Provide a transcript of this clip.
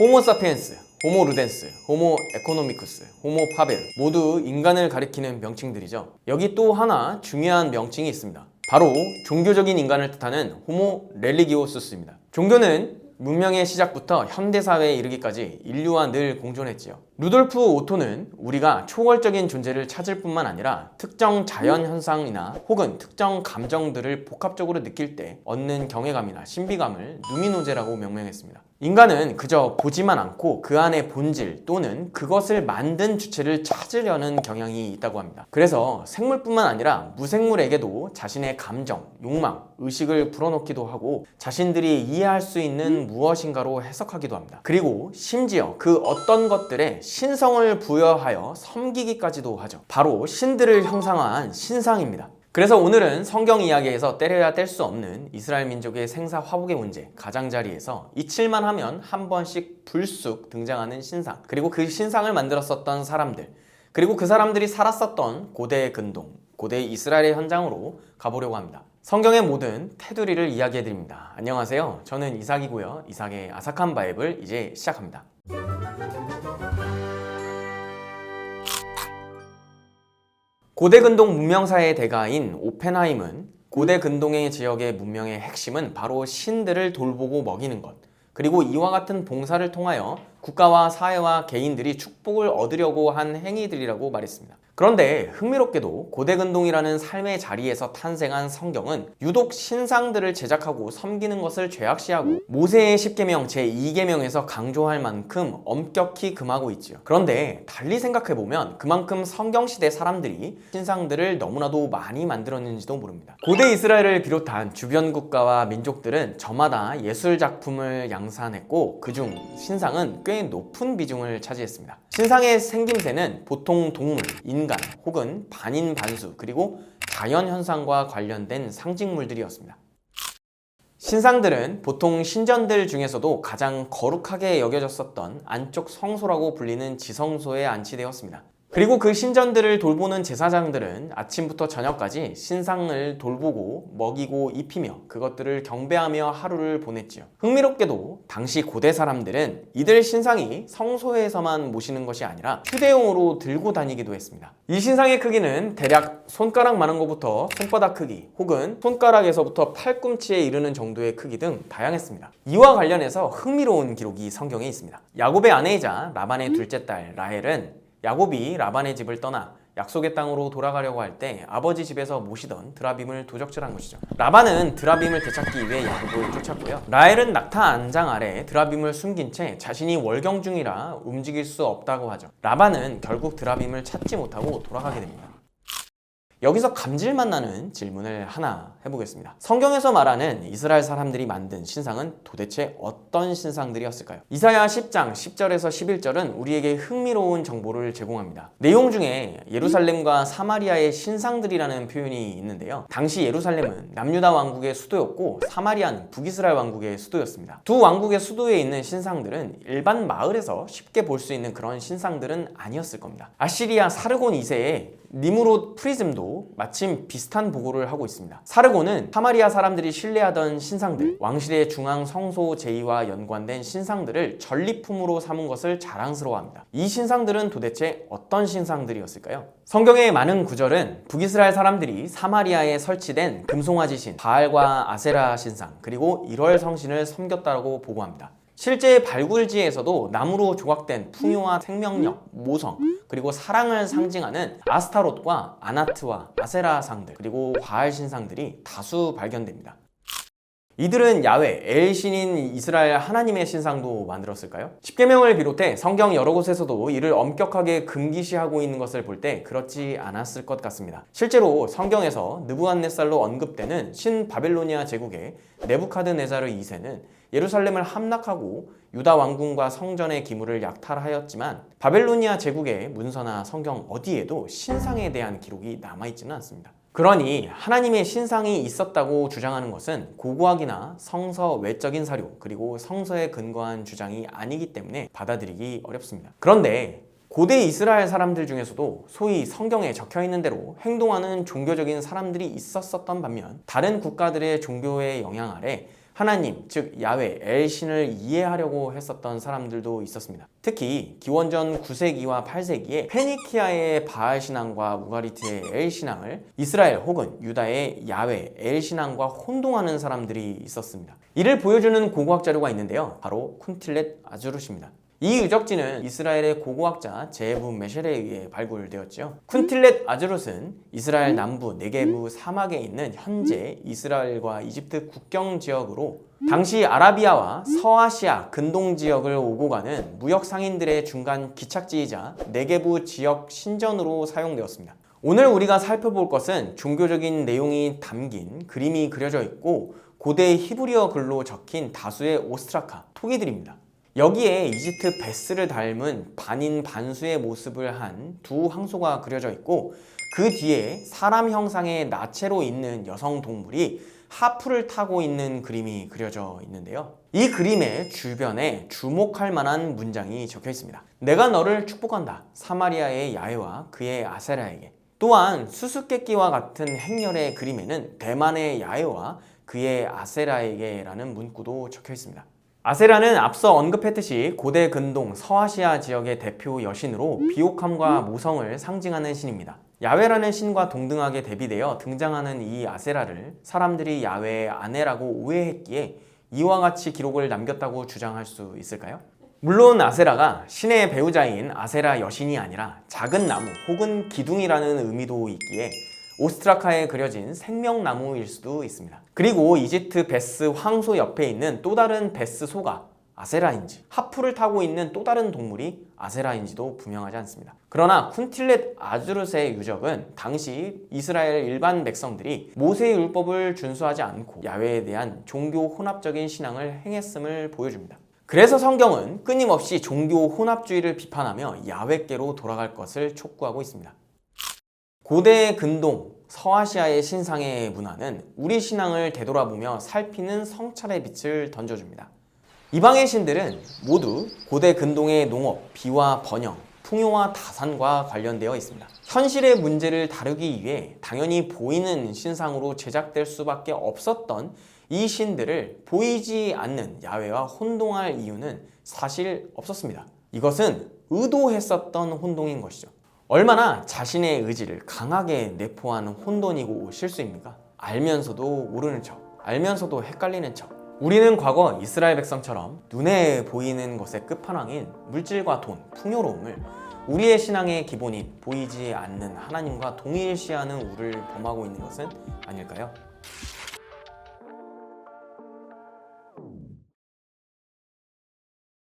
호모 사피엔스, 호모 루덴스, 호모 에코노미쿠스, 호모 파베르 모두 인간을 가리키는 명칭들이죠. 여기 또 하나 중요한 명칭이 있습니다. 바로 종교적인 인간을 뜻하는 호모 렐리기오수스입니다. 종교는 문명의 시작부터 현대 사회에 이르기까지 인류와 늘 공존했지요. 루돌프 오토는 우리가 초월적인 존재를 찾을 뿐만 아니라 특정 자연 현상이나 혹은 특정 감정들을 복합적으로 느낄 때 얻는 경외감이나 신비감을 누미노제라고 명명했습니다. 인간은 그저 보지만 않고 그 안의 본질 또는 그것을 만든 주체를 찾으려는 경향이 있다고 합니다. 그래서 생물뿐만 아니라 무생물에게도 자신의 감정, 욕망, 의식을 불어넣기도 하고 자신들이 이해할 수 있는 무엇인가로 해석하기도 합니다. 그리고 심지어 그 어떤 것들에 신성을 부여하여 섬기기까지도 하죠. 바로 신들을 형상화한 신상입니다. 그래서 오늘은 성경 이야기에서 때려야 뗄 수 없는 이스라엘 민족의 생사 화복의 문제 가장자리에서 잊힐만 하면 한 번씩 불쑥 등장하는 신상 그리고 그 신상을 만들었었던 사람들 그리고 그 사람들이 살았었던 고대 근동 고대 이스라엘의 현장으로 가보려고 합니다. 성경의 모든 테두리를 이야기해 드립니다. 안녕하세요. 저는 이삭이고요. 이삭의 아삭한 바이블 이제 시작합니다. 고대 근동 문명사의 대가인 오펜하임은 고대 근동의 지역의 문명의 핵심은 바로 신들을 돌보고 먹이는 것 그리고 이와 같은 봉사를 통하여 국가와 사회와 개인들이 축복을 얻으려고 한 행위들이라고 말했습니다. 그런데 흥미롭게도 고대 근동이라는 삶의 자리에서 탄생한 성경은 유독 신상들을 제작하고 섬기는 것을 죄악시하고 모세의 10계명 제2계명에서 강조할 만큼 엄격히 금하고 있지요. 그런데 달리 생각해 보면 그만큼 성경 시대 사람들이 신상들을 너무나도 많이 만들었는지도 모릅니다. 고대 이스라엘을 비롯한 주변 국가와 민족들은 저마다 예술 작품을 양산했고 그중 신상은 꽤 높은 비중을 차지했습니다. 신상의 생김새는 보통 동물, 인간 혹은 반인 반수 그리고 자연 현상과 관련된 상징물들이었습니다. 신상들은 보통 신전들 중에서도 가장 거룩하게 여겨졌었던 안쪽 성소라고 불리는 지성소에 안치되었습니다. 그리고 그 신전들을 돌보는 제사장들은 아침부터 저녁까지 신상을 돌보고 먹이고 입히며 그것들을 경배하며 하루를 보냈지요. 흥미롭게도 당시 고대 사람들은 이들 신상이 성소에서만 모시는 것이 아니라 휴대용으로 들고 다니기도 했습니다. 이 신상의 크기는 대략 손가락 많은 것부터 손바닥 크기 혹은 손가락에서부터 팔꿈치에 이르는 정도의 크기 등 다양했습니다. 이와 관련해서 흥미로운 기록이 성경에 있습니다. 야곱의 아내이자 라반의 둘째 딸 라헬은 야곱이 라반의 집을 떠나 약속의 땅으로 돌아가려고 할 때 아버지 집에서 모시던 드라빔을 도적질한 것이죠. 라반은 드라빔을 되찾기 위해 야곱을 쫓았고요. 라헬은 낙타 안장 아래 드라빔을 숨긴 채 자신이 월경 중이라 움직일 수 없다고 하죠. 라반은 결국 드라빔을 찾지 못하고 돌아가게 됩니다. 여기서 감질만 나는 질문을 하나 해보겠습니다. 성경에서 말하는 이스라엘 사람들이 만든 신상은 도대체 어떤 신상들이었을까요? 이사야 10장 10절에서 11절은 우리에게 흥미로운 정보를 제공합니다. 내용 중에 예루살렘과 사마리아의 신상들이라는 표현이 있는데요. 당시 예루살렘은 남유다 왕국의 수도였고 사마리아는 북이스라엘 왕국의 수도였습니다. 두 왕국의 수도에 있는 신상들은 일반 마을에서 쉽게 볼 수 있는 그런 신상들은 아니었을 겁니다. 아시리아 사르곤 2세의 니무롯 프리즘도 마침 비슷한 보고를 하고 있습니다. 사르곤은 사마리아 사람들이 신뢰하던 신상들, 왕실의 중앙 성소 제의와 연관된 신상들을 전리품으로 삼은 것을 자랑스러워합니다. 이 신상들은 도대체 어떤 신상들이었을까요? 성경의 많은 구절은 북이스라엘 사람들이 사마리아에 설치된 금송아지 신, 바알과 아세라 신상, 그리고 1월 성신을 섬겼다고 보고합니다. 실제 발굴지에서도 나무로 조각된 풍요와 생명력, 모성, 그리고 사랑을 상징하는 아스타롯과 아나트와 아세라 상들, 그리고 바알 신상들이 다수 발견됩니다. 이들은 야외, 엘 신인 이스라엘 하나님의 신상도 만들었을까요? 십계명을 비롯해 성경 여러 곳에서도 이를 엄격하게 금기시하고 있는 것을 볼 때 그렇지 않았을 것 같습니다. 실제로 성경에서 느부갓네살로 언급되는 신 바벨로니아 제국의 네부카드네자르 2세는 예루살렘을 함락하고 유다 왕궁과 성전의 기물을 약탈하였지만 바벨로니아 제국의 문서나 성경 어디에도 신상에 대한 기록이 남아있지는 않습니다. 그러니 하나님의 신상이 있었다고 주장하는 것은 고고학이나 성서 외적인 사료 그리고 성서에 근거한 주장이 아니기 때문에 받아들이기 어렵습니다. 그런데 고대 이스라엘 사람들 중에서도 소위 성경에 적혀 있는 대로 행동하는 종교적인 사람들이 있었었던 반면 다른 국가들의 종교의 영향 아래 하나님, 즉 야외 엘신을 이해하려고 했었던 사람들도 있었습니다. 특히 기원전 9세기와 8세기에 페니키아의 바알 신앙과 우가리트의 엘 신앙을 이스라엘 혹은 유다의 야외 엘 신앙과 혼동하는 사람들이 있었습니다. 이를 보여주는 고고학 자료가 있는데요. 바로 쿤틸렛 아주르시입니다. 이 유적지는 이스라엘의 고고학자 제부 메셸에 의해 발굴되었죠. 쿤틸렛 아즈롯은 이스라엘 남부 네게부 사막에 있는 현재 이스라엘과 이집트 국경 지역으로 당시 아라비아와 서아시아 근동 지역을 오고 가는 무역 상인들의 중간 기착지이자 네게부 지역 신전으로 사용되었습니다. 오늘 우리가 살펴볼 것은 종교적인 내용이 담긴 그림이 그려져 있고 고대 히브리어 글로 적힌 다수의 오스트라카 토기들입니다. 여기에 이집트 베스를 닮은 반인 반수의 모습을 한 두 황소가 그려져 있고 그 뒤에 사람 형상의 나체로 있는 여성 동물이 하프를 타고 있는 그림이 그려져 있는데요. 이 그림의 주변에 주목할 만한 문장이 적혀 있습니다. 내가 너를 축복한다. 사마리아의 야훼와 그의 아세라에게. 또한 수수께끼와 같은 행렬의 그림에는 대만의 야훼와 그의 아세라에게라는 문구도 적혀 있습니다. 아세라는 앞서 언급했듯이 고대 근동 서아시아 지역의 대표 여신으로 비옥함과 모성을 상징하는 신입니다. 야훼라는 신과 동등하게 대비되어 등장하는 이 아세라를 사람들이 야훼의 아내라고 오해했기에 이와 같이 기록을 남겼다고 주장할 수 있을까요? 물론 아세라가 신의 배우자인 아세라 여신이 아니라 작은 나무 혹은 기둥이라는 의미도 있기에 오스트라카에 그려진 생명나무일 수도 있습니다. 그리고 이집트 베스 황소 옆에 있는 또 다른 베스 소가 아세라인지 하프를 타고 있는 또 다른 동물이 아세라인지도 분명하지 않습니다. 그러나 쿤틸렛 아즈루스의 유적은 당시 이스라엘 일반 백성들이 모세의 율법을 준수하지 않고 야훼에 대한 종교 혼합적인 신앙을 행했음을 보여줍니다. 그래서 성경은 끊임없이 종교 혼합주의를 비판하며 야훼께로 돌아갈 것을 촉구하고 있습니다. 고대 근동 서아시아의 신상의 문화는 우리 신앙을 되돌아보며 살피는 성찰의 빛을 던져줍니다. 이방의 신들은 모두 고대 근동의 농업, 비와 번영, 풍요와 다산과 관련되어 있습니다. 현실의 문제를 다루기 위해 당연히 보이는 신상으로 제작될 수밖에 없었던 이 신들을 보이지 않는 야훼와 혼동할 이유는 사실 없었습니다. 이것은 의도했었던 혼동인 것이죠. 얼마나 자신의 의지를 강하게 내포하는 혼돈이고 실수입니까? 알면서도 모르는 척, 알면서도 헷갈리는 척. 우리는 과거 이스라엘 백성처럼 눈에 보이는 것의 끝판왕인 물질과 돈, 풍요로움을 우리의 신앙의 기본인 보이지 않는 하나님과 동일시하는 우를 범하고 있는 것은 아닐까요?